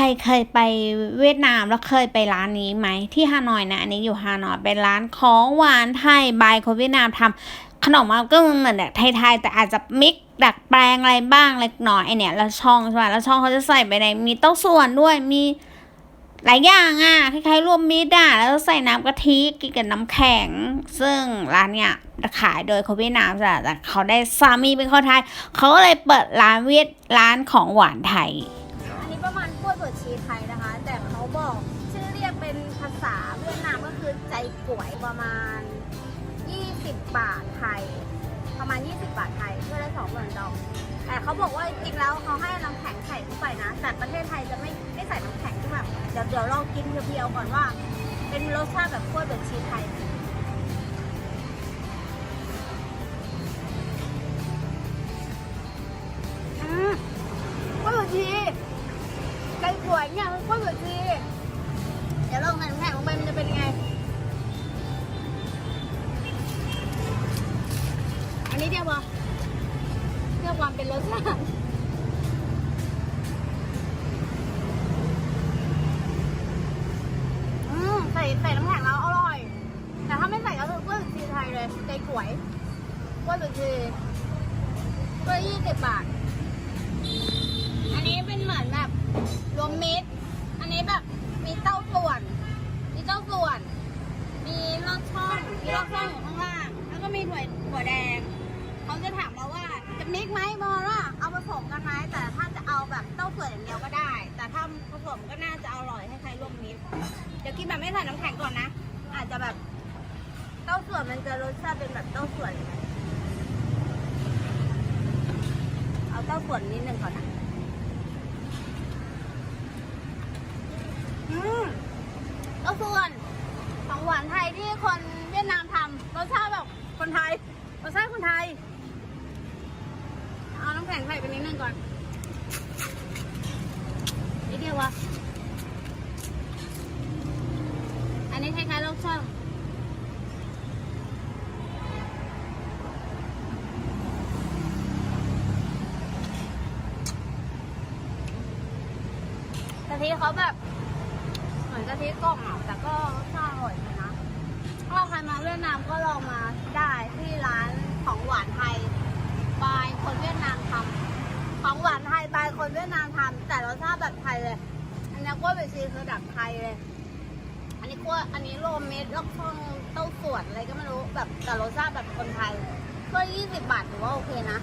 ใครเคยไปเวียดนามแล้วเคยไปร้านนี้ไหมที่ฮานอยนะ อันนี้อยู่ฮานอยเป็นร้านของหวานไทยบายคนเวียดนามทำขนมมันก็เหมือนแบบไทยๆแต่อาจจะมิกซ์ดัดแปลงอะไรบ้างเล็กน้อยไอเนี่ยแล้วช่องใช่ไหมแล้วช่องเขาจะใส่ไปในมีเต้าส่วนด้วยมีหลายอย่างอะคล้ายๆรวมมิตรอะแล้วใส่น้ำกะทิกินกับน้ำแข็ง ซึ่งร้านเนี่ยขายโดยคนเวียดนามแต่เขาได้สามีเป็นคนไทยเขาก็เลยเปิดร้านเวียดร้านของหวานไทย ก๋วยประมาณ 20 บาทไทย ประมาณ 20 บาทไทยเพื่อได้สองเหมือนดองแต่เขาบอกว่าจริงๆแล้วเขาให้น้ำแข็งใส่เข้าไปนะ แต่ประเทศไทยจะไม่ไม่ใส่น้ำแข็งที่แบบเดี๋ยวเดี๋ยวลองกินเพียวๆก่อนว่า เป็นรสชาติแบบกล้วยบดชีไทยอืมกล้วยบดชีใจก๋วยเนี่ยมันกล้วยบดชีเดี๋ยวลองใส่น้ำแข็งลงไปมันจะเป็นยังไง เดียวพอเพื่อความเป็นรสชาติอืมใส่ใส่น้ำแข็งแล้วอร่อย แต่ถ้าไม่ใส่ก็คือกล้วยบดชีไทยเลยใจกวยกล้วยบดชีกล้วยยี่สิบบาท อันนี้เป็นเหมือนแบบรวมมิตร อันนี้แบบมีเต้าส่วน มีเต้าส่วน มีลอดช่องมีลอดช่องอยู่ข้างล่าง แล้วก็มีถั่วถั่วแดง กไหมบอลว่าเอาผสมกันไหมแต่ถ้าจะเอาแบบเต้าส่วนอย่างเดียวก็ได้ แต่ถ้าผสมก็น่าจะอร่อยให้ใครร่วมมิตรเดี๋ยวกินแบบไม่ใส่น้ำแข็งก่อนนะ อาจจะแบบเต้าส่วนมันจะรสชาติเป็นแบบเต้าส่วนเลยเอาเต้าส่วนนิดนึงก่อนนะอืมเต้าส่วนของหวานไทยที่คนเวียดนามทำรสชาติแบบคนไทยรสชาติคนไทย เอาน้ำแข็งใส่ไปนิดนึง ก่อนนิดเดียววะอันนี้คล้ายๆลูกช่องกะทิเขาแบบ เหมือนกะทิกล่องอะแต่ก็รสชาอร่อยเลยนะถ้าใครมาเวียดนามก็ลองมาได้ที่ร้านของหวานไทย บายคนเวียดนามทำของ หวานไทยบายคนเวียดนามทำแต่รสชาติแบบไทยเลย อันนี้กล้วยเบชีคือแบบไทยเลย อันนี้กล้วยอันนี้โรมเมดแล้วช่องเต้าส่วนอะไรก็ไม่รู้แบบแต่รสชาติแบบคนไทยก็ยี่สิบบาทถือว่าโอเคนะ